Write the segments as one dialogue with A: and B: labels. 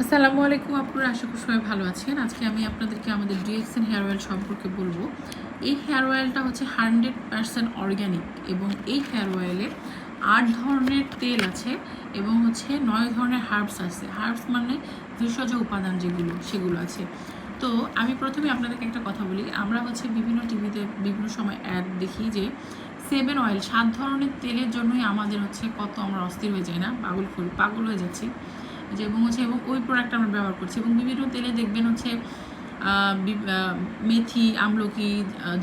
A: আসসালামু আলাইকুম আপনারা আশা করি সবাই ভালো আছেন। আজকে আমি আপনাদেরকে আমাদের ডিএক্সএন হেয়ার অয়েল সম্পর্কে বলব। এই হেয়ার অয়েলটা হচ্ছে হান্ড্রেড পার্সেন্ট অর্গ্যানিক এবং এই হেয়ার অয়েলে আট ধরনের তেল আছে এবং হচ্ছে নয় ধরনের হার্বস আছে। হার্বস মানে ভেষজ উপাদান যেগুলো, সেগুলো আছে। তো আমি প্রথমে আপনাদেরকে একটা কথা বলি। আমরা হচ্ছে বিভিন্ন টিভিতে বিভিন্ন সময় অ্যাড দেখি যে সেভেন অয়েল সাত ধরনের তেলের জন্যই আমাদের হচ্ছে কত আমরা অস্থির হয়ে যাই না? পাগল পাগল হয়ে যাচ্ছি। যে এবং হচ্ছে এবং ওই প্রোডাক্ট আমরা ব্যবহার করছি এবং বিভিন্ন তেলে দেখবেন হচ্ছে মেথি, আমলকি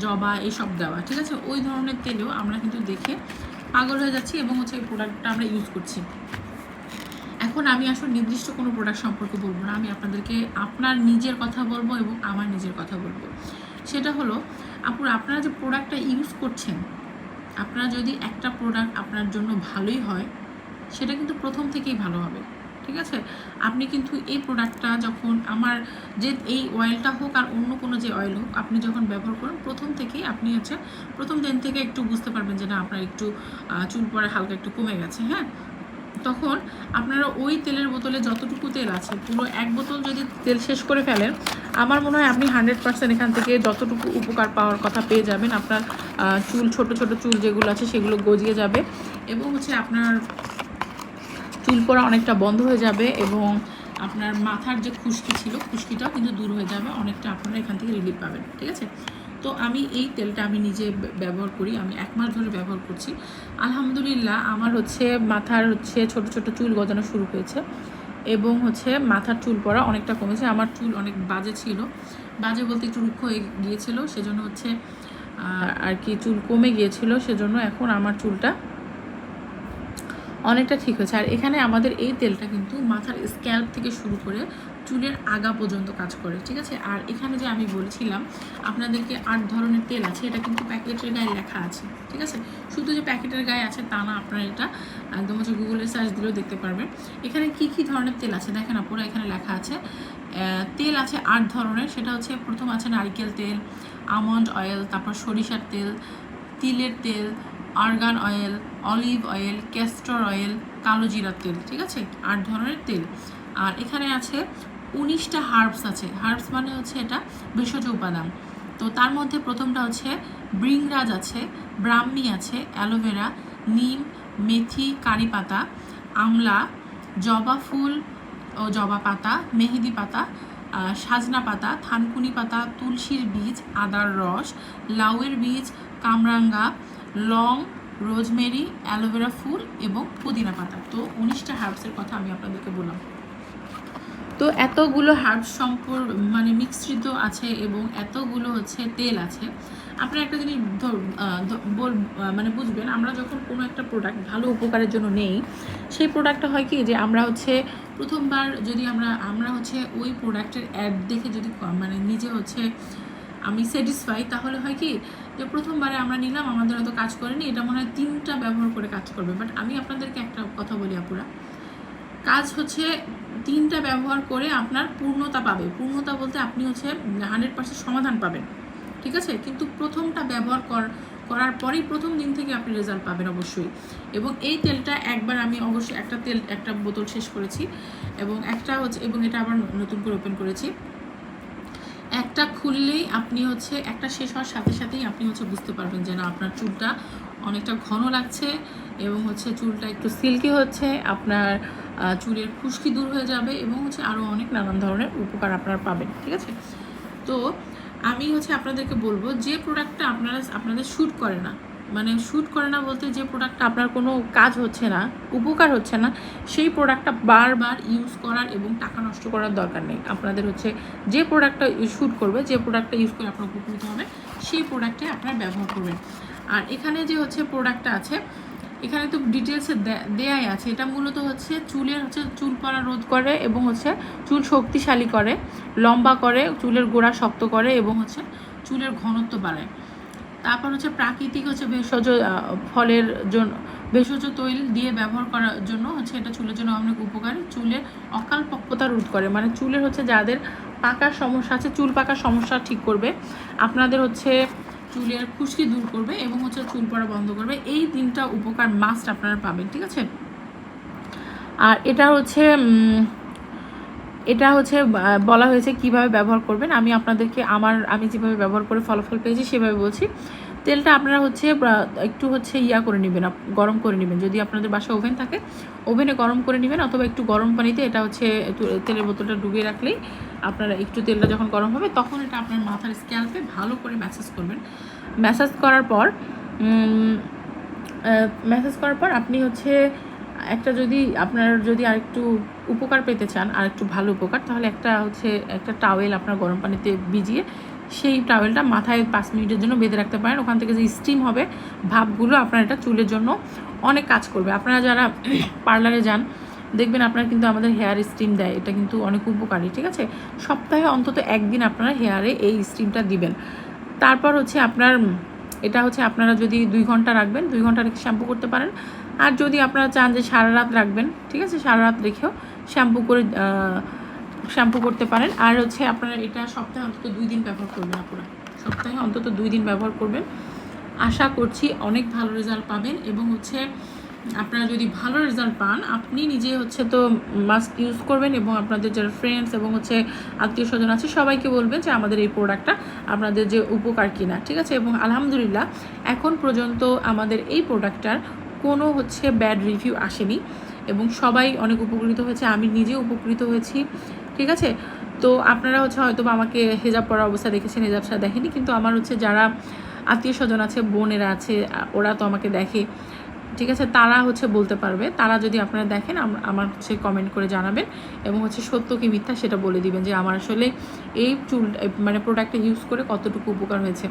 A: জবা এইসব দেওয়া, ঠিক আছে? ওই ধরনের তেলেও আমরা কিন্তু দেখে পাগল হয়ে যাচ্ছি এবং হচ্ছে এই প্রোডাক্টটা আমরা ইউজ করছি। এখন আমি আসলে নির্দিষ্ট কোনো প্রোডাক্ট সম্পর্কে বলব না, আমি আপনাদেরকে আপনার নিজের কথা বলব এবং আমার নিজের কথা বলব। সেটা হলো, আপুর, আপনারা যে প্রোডাক্টটা ইউজ করছেন, আপনারা যদি একটা প্রোডাক্ট আপনার জন্য ভালোই হয়, সেটা কিন্তু প্রথম থেকেই ভালো হবে। ঠিক আছে? আপনি কিন্তু এই প্রোডাক্টটা যখন আমার যে এই অয়েলটা হোক আর অন্য কোনো যে অয়েল হোক, আপনি যখন ব্যবহার করেন, প্রথম থেকেই আপনি হচ্ছে, প্রথম দিন থেকে একটু বুঝতে পারবেন যে না, আপনার একটু চুল পরে হালকা একটু কমে গেছে হ্যাঁ? তখন আপনারা ওই তেলের বোতলে যতটুকু তেল আছে, পুরো এক বোতল যদি তেল শেষ করে ফেলেন, আমার মনে হয় আপনি হান্ড্রেড পার্সেন্ট এখান থেকে যতটুকু উপকার পাওয়ার কথা পেয়ে যাবেন, আপনার চুল, ছোট ছোট চুল যেগুলো আছে, সেগুলো গজিয়ে যাবে। এবং হচ্ছে আপনার চুল পড়া অনেকটা বন্ধ হয়ে যাবে এবং আপনার মাথার যে খুশকি ছিল, খুশকিটাও কিন্তু দূর হয়ে যাবে, অনেকটা আপনারা এখান থেকে রিলিফ পাবেন, ঠিক আছে? তো আমি এই তেলটা আমি নিজে ব্যবহার করি, আমি এক মাস ধরে ব্যবহার করছি। আলহামদুলিল্লাহ, আমার হচ্ছে মাথার হচ্ছে ছোট ছোট চুল গজানো শুরু হয়েছে এবং হচ্ছে মাথার চুল পড়া অনেকটা কমেছে, আমার চুল অনেক বাজে ছিল। বাজে বলতে একটু রুক্ষ হয়ে গিয়েছিল, সেজন্য হচ্ছে আর কি চুল কমে গিয়েছিল, সেজন্য এখন আমার চুলটা অনেকটা ঠিক হয়েছে। আর এখানে আমাদের এই তেলটা কিন্তু মাথার স্ক্যাল্প থেকে শুরু করে চুলের আগা পর্যন্ত কাজ করে, ঠিক আছে? আর এখানে যে আমি বলেছিলাম, আপনাদেরকে আট ধরনের তেল আছে, এটা কিন্তু প্যাকেটের গায়ে লেখা আছে, ঠিক আছে? শুধু যে প্যাকেটের গায়ে আছে তা না, আপনারা এটা একদম হচ্ছে গুগলে সার্চ দিলেও দেখতে পারবেন। এখানে কি কি ধরনের তেল আছে? দেখেন আপনারা এখানে লেখা আছে তেল আছে আট ধরনের, সেটা হচ্ছে প্রথম আছে নারকেল তেল, আমন্ড অয়েল, তারপর সরিষার তেল, তিলের তেল argan oil, olive oil, castor oil, কালো জিরার তেল, ঠিক আছে? আট ধরনের তেল। আর এখানে আছে উনিশটা হার্বস আছে। হার্বস মানে হচ্ছে এটা ভেষজ উপাদান। তো তার মধ্যে প্রথমটা হচ্ছে ব্রিংরাজ আছে, ব্রাহ্মী আছে, অ্যালোভেরা, নিম, মেথি, কারি পাতা, আমলা, জবা ফুল ও জবা পাতা, মেহেদি পাতা সাজনা পাতা, থানকুনি পাতা, তুলসীর বীজ, আদার রস, লাউয়ের বীজ, কামরাঙ্গা লং, রোজমেরি, অ্যালোভেরা ফুল এবং পুদিনা পাতা। তো উনিশটা হার্বসের কথা আমি আপনাদেরকে বললাম। তো এতগুলো হার্বস সম্পর মানে মিশ্রিত আছে এবং এতগুলো হচ্ছে তেল আছে। আপনারা একটা জিনিস ধর- বল মানে বুঝবেন, আমরা যখন কোনো একটা প্রোডাক্ট ভালো উপকারের জন্য নেই, সেই প্রোডাক্টটা হয় কি যে আমরা হচ্ছে প্রথমবার যদি আমরা আমরা হচ্ছে ওই প্রোডাক্টের অ্যাড দেখে যদি মানে নিজে হচ্ছে আমি স্যাটিসফাই তাহলে হয় কি যে প্রথমবারে আমরা নিলাম, আমাদের হয়তো কাজ করেনি, এটা মনে হয় তিনটা ব্যবহার করে কাজ করবে। বাট আমি আপনাদেরকে একটা কথা বলি আপুরা। কাজ হচ্ছে তিনটা ব্যবহার করে আপনার পূর্ণতা পাবে। পূর্ণতা বলতে আপনি হচ্ছে হান্ড্রেড পার্সেন্ট সমাধান পাবেন। ঠিক আছে? কিন্তু প্রথমটা ব্যবহার কর, করার পরেই প্রথম দিন থেকে আপনি রেজাল্ট পাবেন অবশ্যই। এবং এই তেলটা একবার আমি অবশ্যই একটা তেল, একটা বোতল শেষ করেছি এবং একটা হচ্ছে, এবং এটা আবার নতুন করে ওপেন করেছি। একটা খুললেই আপনি হচ্ছে, একটা শেষ হওয়ার সাথে সাথেই আপনি হচ্ছে বুঝতে পারবেন যে না, আপনার চুলটা অনেকটা ঘন লাগছে এবং হচ্ছে চুলটা একটু সিল্কি হচ্ছে, আপনার চুলের খুশকি দূর হয়ে যাবে এবং হচ্ছে আরও অনেক নানান ধরনের উপকার আপনারা পাবেন, ঠিক আছে? তো আমি হচ্ছে আপনাদেরকে বলব যে প্রোডাক্টটা আপনারা, আপনাদের শ্যুট করে না মানে শ্যুট করে না বলতে যে প্রোডাক্টটা আপনার কোনো কাজ হচ্ছে না, উপকার হচ্ছে না, সেই প্রোডাক্টটা বারবার ইউজ করার এবং টাকা নষ্ট করার দরকার নেই। আপনাদের হচ্ছে যে প্রোডাক্টটা শ্যুট করবে, যে প্রোডাক্টটা ইউজ করে আপনার উপকৃত হবে, সেই প্রোডাক্টে আপনারা ব্যবহার করবেন। আর এখানে যে হচ্ছে প্রোডাক্টটা আছে, এখানে তো ডিটেলসে দেয়াই আছে। এটা মূলত হচ্ছে চুলের হচ্ছে চুল পড়া রোধ করে এবং হচ্ছে চুল শক্তিশালী করে, লম্বা করে, চুলের গোড়া শক্ত করে এবং হচ্ছে চুলের ঘনত্ব বাড়ায়। তারপর হচ্ছে প্রাকৃতিক হচ্ছে ভেষজ ফলের জন্য ভেষজ তৈল দিয়ে ব্যবহার করার জন্য হচ্ছে এটা চুলের জন্য অনেক উপকারী। চুলের অকাল পক্কতা রোধ করে। মানে চুলের হচ্ছে যাদের পাকার সমস্যা আছে, চুল পাকার সমস্যা ঠিক করবে। আপনাদের হচ্ছে চুলের খুশকি দূর করবে এবং হচ্ছে চুল পড়া বন্ধ করবে। এই তিনটা উপকার মাস্ট আপনারা পাবেন, ঠিক আছে? আর এটা হচ্ছে এটা হচ্ছে বলা হয়েছে কীভাবে ব্যবহার করবেন। আমি আপনাদেরকে আমার, আমি যেভাবে ব্যবহার করে ফলাফল পেয়েছি সেভাবে বলছি। তেলটা আপনারা হচ্ছে একটু হচ্ছে ইয়া করে নেবেন গরম করে নেবেন। যদি আপনাদের বাসায় ওভেন থাকে, ওভেনে গরম করে নেবেন অথবা একটু গরম পানিতে এটা হচ্ছে তেলের বোতলটা ডুবিয়ে রাখলেই আপনারা একটু তেলটা যখন গরম হবে, তখন এটা আপনার মাথার স্ক্যাল্পে ভালো করে ম্যাসাজ করবেন। ম্যাসাজ করার পর ম্যাসাজ করার পর আপনি হচ্ছে একটা যদি আপনার যদি আরেকটু উপকার পেতে চান আর একটু ভালো উপকার, তাহলে একটা হচ্ছে একটা টাওয়েল আপনার গরম পানিতে ভিজিয়ে সেই টাওয়েলটা মাথায় পাঁচ মিনিটের জন্য বেঁধে রাখতে পারেন। ওখান থেকে যে স্টিম হবে ভাবগুলো আপনার এটা চুলের জন্য অনেক কাজ করবে। আপনারা যারা পার্লারে যান, দেখবেন আপনার কিন্তু আমাদের হেয়ার স্টিম দেয়। এটা কিন্তু অনেক উপকারী, ঠিক আছে? সপ্তাহে অন্তত একদিন আপনারা হেয়ারে এই স্টিমটা দিবেন। তারপর হচ্ছে আপনার এটা হচ্ছে আপনারা যদি দুই ঘণ্টা রাখবেন, দুই ঘণ্টা রেখে শ্যাম্পু করতে পারেন। আর যদি আপনারা চান যে সারা রাত রাখবেন, ঠিক আছে, সারা রাত রেখেও শ্যাম্পু করে শ্যাম্পু করতে পারেন। আর হচ্ছে আপনারা এটা সপ্তাহে অন্তত দুই দিন ব্যবহার করবেন আপনারা সপ্তাহে অন্তত দুই দিন ব্যবহার করবেন। আশা করছি অনেক ভালো রেজাল্ট পাবেন এবং হচ্ছে আপনারা যদি ভালো রেজাল্ট পান, আপনি নিজে হচ্ছে তো মাস্ক ইউজ করবেন এবং আপনাদের যারা ফ্রেন্ডস এবং হচ্ছে আত্মীয় স্বজন আছে, সবাইকে বলবেন যে আমাদের এই প্রোডাক্টটা আপনাদের যে উপকার কিনা, ঠিক আছে? এবং আলহামদুলিল্লাহ, এখন পর্যন্ত আমাদের এই প্রোডাক্টটার কোনো হচ্ছে ব্যাড রিভিউ আসেনি এবং সবাই অনেক উপকৃত হয়েছে, আমি নিজে উপকৃত হয়েছি, ঠিক আছে? তো আপনারা হচ্ছে হয়তো আমাকে হেজাব পরা অবস্থা দেখেছেন হেজাব ছাড়া দেখেনি কিন্তু আমার হচ্ছে যারা আত্মীয় স্বজন আছে, বোনেরা আছে, ওরা তো আমাকে দেখে। ঠিক আছে, তারা হচ্ছে বলতে পারবে। তারা যদি আপনারা দেখেন আমার হচ্ছে কমেন্ট করে জানাবেন এবং হচ্ছে সত্য কি মিথ্যা সেটা বলে দিবেন যে আমার আসলে এই চুল মানে প্রোডাক্টটা ইউজ করে কতটুকু উপকার হয়েছে।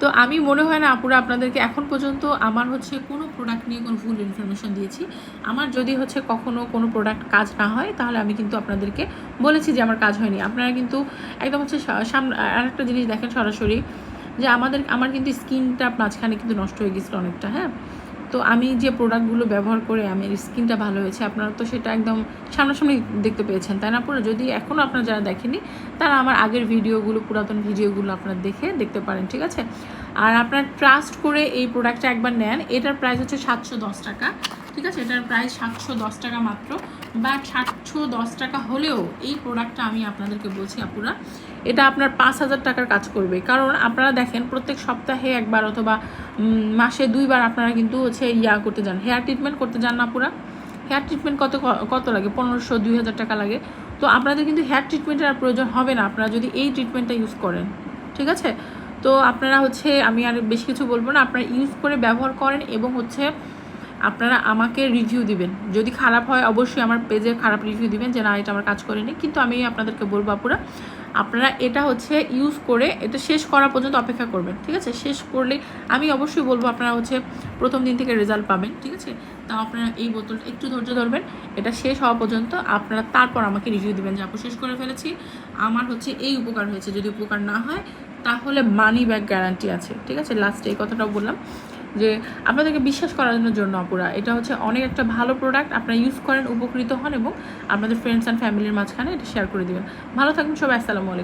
A: তো আমি মনে হয় না আপুরা আপনাদেরকে এখন পর্যন্ত আমার হচ্ছে কোনো প্রোডাক্ট নিয়ে কোনো ফুল ইনফরমেশন দিয়েছি। আমার যদি হচ্ছে কখনো কোনো প্রোডাক্ট কাজ না হয়, তাহলে আমি কিন্তু আপনাদেরকে বলেছি যে আমার কাজ হয়নি। আপনারা কিন্তু একদম হচ্ছে সামনে আরেকটা জিনিস দেখেন সরাসরি যে আমাদের, আমার কিন্তু স্কিনটা মাঝখানে কিন্তু নষ্ট হয়ে গেছিল অনেকটা হ্যাঁ? তো আমি যে প্রোডাক্টগুলো ব্যবহার করে আমি স্কিনটা ভালো হয়েছে, আপনারা তো সেটা একদম সামনাসামনি দেখতে পেয়েছেন, তাই না পুরো? যদি এখনও আপনারা যারা দেখেনি তারা আমার আগের ভিডিওগুলো পুরাতন ভিডিওগুলো আপনারা দেখে দেখতে পারেন, ঠিক আছে? আর আপনার ট্রাস্ট করে এই প্রোডাক্টটা একবার নেন, এটার প্রাইস হচ্ছে সাতশো দশ টাকা। ঠিক আছে? এটার প্রায় সাতশো দশ টাকা মাত্র বাট সাতশো দশ টাকা হলেও এই প্রোডাক্টটা আমি আপনাদেরকে বলছি আপুরা, এটা আপনার পাঁচ হাজার টাকার কাজ করবে। কারণ আপনারা দেখেন, প্রত্যেক সপ্তাহে একবার অথবা মাসে দুইবার আপনারা কিন্তু হচ্ছে ইয়া করতে যান। হেয়ার ট্রিটমেন্ট করতে যান না পুরা হেয়ার ট্রিটমেন্ট কত কত লাগে? পনেরোশো, দুই হাজার টাকা লাগে। তো আপনাদের কিন্তু হেয়ার ট্রিটমেন্টের আর প্রয়োজন হবে না। আপনারা যদি এই ট্রিটমেন্টটা ইউজ করেন, ঠিক আছে? তো আপনারা হচ্ছে, আমি আর বেশি কিছু বলব না, আপনারা ইউজ করে ব্যবহার করেন এবং হচ্ছে আপনারা আমাকে রিভিউ দিবেন। যদি খারাপ হয়, অবশ্যই আমার পেজে খারাপ রিভিউ দিবেন যে, না, এটা আমার কাজ করেনি। কিন্তু আমি আপনাদেরকে বলব, আপুরা, আপনারা এটা হচ্ছে ইউজ করে এটা শেষ করা পর্যন্ত অপেক্ষা করবেন, ঠিক আছে? শেষ করলে আমি অবশ্যই বলব, আপনারা হচ্ছে প্রথম দিন থেকে রেজাল্ট পাবেন, ঠিক আছে? তাও আপনারা এই বোতলটা একটু ধৈর্য ধরবেন, এটা শেষ হওয়া পর্যন্ত আপনারা তারপর আমাকে রিভিউ দিবেন যে, আপু, শেষ করে ফেলেছি। আমার হচ্ছে এই উপকার হয়েছে। যদি উপকার না হয়, তাহলে মানি ব্যাক গ্যারান্টি আছে, ঠিক আছে? লাস্টে এই কথাটাও বললাম। যে আপনাদেরকে বিশ্বাস করানোর জন্য অপুরা, এটা হচ্ছে অনেক একটা ভালো প্রোডাক্ট আপনারা ইউজ করেন, উপকৃত হন এবং আপনাদের ফ্রেন্ডস অ্যান্ড ফ্যামিলির মাঝখানে এটা শেয়ার করে দেবেন। ভালো থাকবেন সবাই, আসসালামু আলাইকুম।